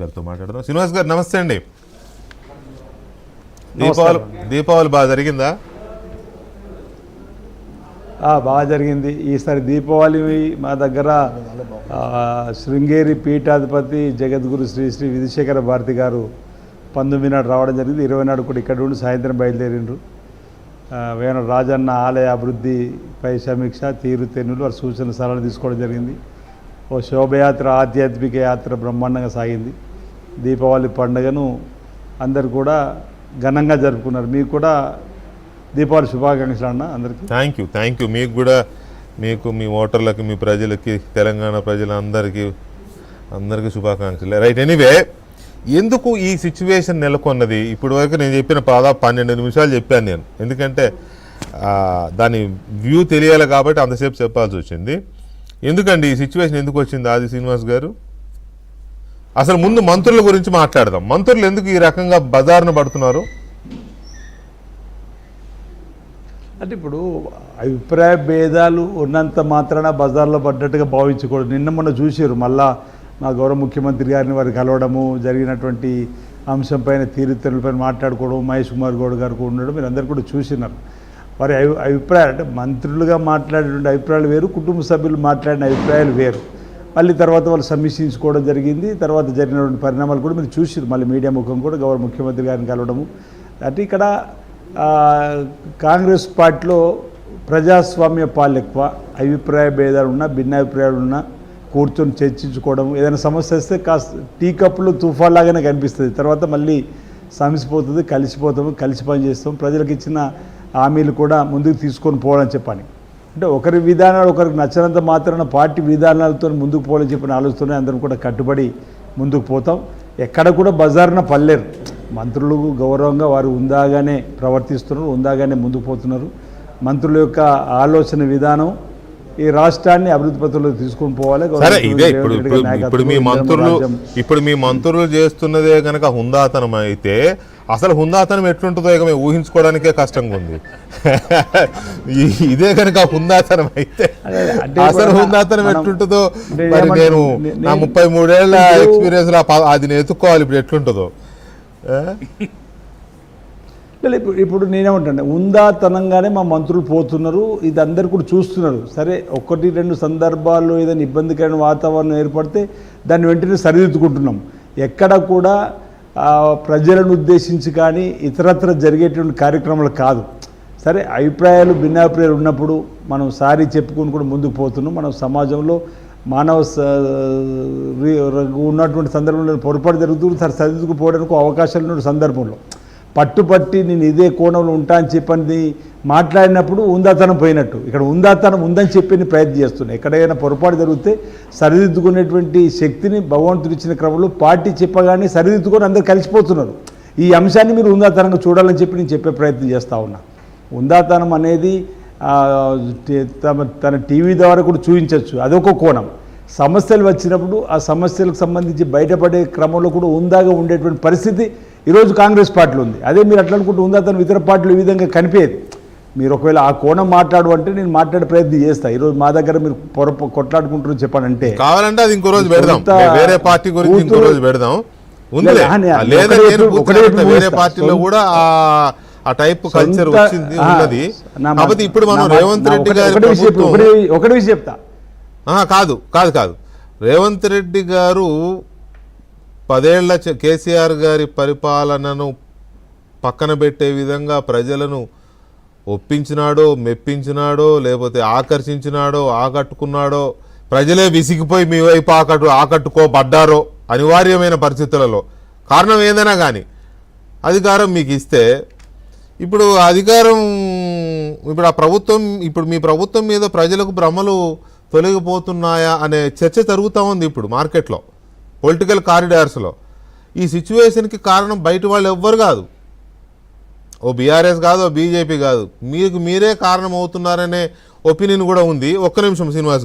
గారితో మాట్లాడదాం. శ్రీనివాస్ గారు నమస్తే అండి. దీపావళి దీపావళి బాగా జరిగిందా? ఆ, బాగా జరిగింది. ఈసారి దీపావళి మా దగ్గర శృంగేరి పీఠాధిపతి జగద్గురు శ్రీ శ్రీ విధిశేఖర భారతి గారు పంతొమ్మిది నాడు రావడం జరిగింది. ఇరవై నాడు కూడా ఇక్కడ నుండి సాయంత్రం బయలుదేరిండ్రు. వేణ రాజన్న ఆలయ అభివృద్ధిపై సమీక్ష తీరుతెన్నులు వారి సూచన సలహాలు తీసుకోవడం జరిగింది. ఓ శోభయాత్ర ఆధ్యాత్మిక యాత్ర బ్రహ్మాండంగా సాగింది. దీపావళి పండుగను అందరు కూడా ఘనంగా జరుపుకున్నారు. మీకు కూడా దీపావళి శుభాకాంక్షలు అన్న అందరికీ. థ్యాంక్ యూ థ్యాంక్ యూ మీకు కూడా మీకు మీ ఓటర్లకి మీ ప్రజలకి తెలంగాణ ప్రజలందరికీ అందరికీ శుభాకాంక్షలు. రైట్ ఎనీవే ఎందుకు ఈ సిచ్యువేషన్ నెలకొన్నది? ఇప్పటి వరకు నేను చెప్పిన దాదాపు పన్నెండు నిమిషాలు చెప్పాను నేను. ఎందుకంటే దాని వ్యూ తెలియాలి కాబట్టి అంతసేపు చెప్పాల్సి వచ్చింది. ఎందుకండి ఈ సిచ్యువేషన్ ఎందుకు వచ్చింది? ఆది శ్రీనివాస్ గారు? అసలు ముందు మంత్రుల గురించి మాట్లాడదాం. మంత్రులు ఎందుకు ఈ రకంగా బజార్ను పడుతున్నారు? అంటే ఇప్పుడు అభిప్రాయ భేదాలు ఉన్నంత మాత్రాన బజార్లో పడ్డట్టుగా భావించకూడదు. నిన్న మొన్న చూసారు మళ్ళా మా గౌరవ ముఖ్యమంత్రి గారిని వారు కలవడము జరిగినటువంటి అంశం పైన తీరుతెన్నులపైన మాట్లాడుకోవడం మహేష్ కుమార్ గౌడ్ గారు ఉండడం మీరు అందరు కూడా చూసినారు. వారి అభిప్రాయాలు అంటే మంత్రులుగా మాట్లాడేటువంటి అభిప్రాయాలు వేరు కుటుంబ సభ్యులు మాట్లాడిన అభిప్రాయాలు వేరు. మళ్ళీ తర్వాత వాళ్ళు సమీక్షించుకోవడం జరిగింది. తర్వాత జరిగినటువంటి పరిణామాలు కూడా మీరు చూసారు మళ్ళీ మీడియా ముఖం కూడా గౌరవ ముఖ్యమంత్రి గారిని కలవడము. అంటే ఇక్కడ కాంగ్రెస్ పార్టీలో ప్రజాస్వామ్య పాలు ఎక్కువ అభిప్రాయ భేదాలు ఉన్నా భిన్నాభిప్రాయాలు ఉన్నా కూర్చొని చర్చించుకోవడం. ఏదైనా సమస్య వస్తే కాస్త టీ కప్పులు తుఫాన్ లాగానే కనిపిస్తుంది. తర్వాత మళ్ళీ సమసిపోతుంది కలిసిపోతాము కలిసి పని చేస్తాం ప్రజలకు ఇచ్చిన హామీలు కూడా ముందుకు తీసుకొని పోవాలని చెప్పాలి. అంటే ఒకరి విధానాలు ఒకరికి నచ్చినంత మాత్రాన పార్టీ విధానాలతో ముందుకు పోవాలని చెప్పిన ఆలోచన అందరం కూడా కట్టుబడి ముందుకు పోతాం. ఎక్కడ కూడా బజార్న పల్లెరు మంత్రులు గౌరవంగా వారు ఉందాగానే ప్రవర్తిస్తున్నారు ఉందాగానే ముందుకు పోతున్నారు. మంత్రుల యొక్క ఆలోచన విధానం ఈ రాష్ట్రాన్ని అభివృద్ధి పథంలో తీసుకొని పోవాలి. సరే ఇదే ఇప్పుడు ఇప్పుడు మీ మంత్రులు ఇప్పుడు మీ మంత్రులు చేస్తున్నదే కనుక హుందాతనం అయితే అసలు హుందాతనం ఎట్లుంటుందో ఇక మేము ఊహించుకోవడానికే కష్టంగా ఉంది. ఇదే కనుక హుందాతనం అయితే అసలు హుందాతనం ఎట్లుంటుందో మరి నేను నే- ముప్పై మూడేళ్ళ ఎక్స్పీరియన్స్ అది నేను ఎత్తుక్కోవాలి ఇప్పుడు ఎట్లుంటుందో. ఇప్పుడు ఇప్పుడు నేనేమంటాను ఉందాతనంగానే మా మంత్రులు పోతున్నారు ఇది అందరు కూడా చూస్తున్నారు. సరే ఒకటి రెండు సందర్భాల్లో ఏదైనా ఇబ్బందికరమైన వాతావరణం ఏర్పడితే దాన్ని వెంటనే సరిదిద్దుకుంటున్నాం. ఎక్కడ కూడా ప్రజలను ఉద్దేశించి కానీ ఇతరత్ర జరిగేటువంటి కార్యక్రమాలు కాదు. సరే అభిప్రాయాలు భిన్నాభిప్రాయాలు ఉన్నప్పుడు మనం సారీ చెప్పుకుని కూడా ముందుకు పోతున్నాం. మనం సమాజంలో మానవ స- రి- ఉన్నటువంటి సందర్భంలో పొరపాటు జరుగుతుంది సరిదిద్దుకుపోవడానికి అవకాశాలు ఉన్న సందర్భంలో. పట్టుపట్టి నేను ఇదే కోణంలో ఉంటా అని చెప్పని మాట్లాడినప్పుడు ఉందాతనం పోయినట్టు. ఇక్కడ ఉందాతనం ఉందని చెప్పి ప్రయత్నం చేస్తున్నాయి ఎక్కడైనా పొరపాటు జరిగితే సరిదిద్దుకునేటువంటి శక్తిని భగవంతుడు ఇచ్చిన క్రమంలో పార్టీ చెప్పగానే సరిదిద్దుకొని అందరు కలిసిపోతున్నారు. ఈ అంశాన్ని మీరు ఉందాతనంగా చూడాలని చెప్పి నేను చెప్పే ప్రయత్నం చేస్తూ ఉన్నా. ఉందాతనం అనేది తమ తన టీవీ ద్వారా కూడా చూపించవచ్చు. అదొక కోణం. సమస్యలు వచ్చినప్పుడు ఆ సమస్యలకు సంబంధించి బయటపడే క్రమంలో కూడా ఉందాగా ఉండేటువంటి పరిస్థితి ఈరోజు కాంగ్రెస్ పార్టీలో ఉంది. అదే మీరు అట్లా అనుకుంటూ ఉందాతనం ఇతర పార్టీలు ఈ విధంగా కనిపించేది. మీరు ఒకవేళ ఆ కోణం మాట్లాడు అంటే నేను మాట్లాడే ప్రయత్నం చేస్తా. ఈరోజు మా దగ్గర మీరు పొరప కొట్లాడుకుంటారు చెప్పానంటే. కావాలంటే అది ఇంకో రోజు పెడదాం. వేరే పార్టీ గురించి ఇంకో రోజు పెడదాం. ఉంది వేరే. పార్టీలో కూడా ఆ టైప్ కల్చర్ వచ్చింది ఉన్నది. కాకపోతే ఇప్పుడు మనం రేవంత్ రెడ్డి గారి ఒకటే విషయం చెప్తా. కాదు కాదు కాదు. రేవంత్ రెడ్డి గారు పదేళ్ళ కేసీఆర్ గారి పరిపాలనను పక్కన పెట్టే విధంగా ప్రజలను ఒప్పించినాడో మెప్పించినాడో లేకపోతే ఆకర్షించినాడో ఆకట్టుకున్నాడో ప్రజలే విసిగిపోయి మీ వైపు ఆకట్టు ఆకట్టుకోబడ్డారో అనివార్యమైన పరిస్థితులలో. కారణం ఏదైనా కానీ అధికారం మీకు ఇస్తే ఇప్పుడు అధికారం ఇప్పుడు ఆ ప్రభుత్వం ఇప్పుడు మీ ప్రభుత్వం మీద ప్రజలకు భ్రమలు తొలగిపోతున్నాయా అనే చర్చ జరుగుతూ ఉంది ఇప్పుడు మార్కెట్లో. పొలిటికల్ కారిడార్స్లో. ఈ సిచ్యువేషన్కి కారణం బయట వాళ్ళు ఎవ్వరు కాదు. ఓ బీఆర్ఎస్ కాదు ఓ బీజేపీ కాదు. మీకు మీరే కారణం అవుతున్నారనే ఒపీనియన్ కూడా ఉంది. ఒక్క నిమిషం శ్రీనివాస్ గారు.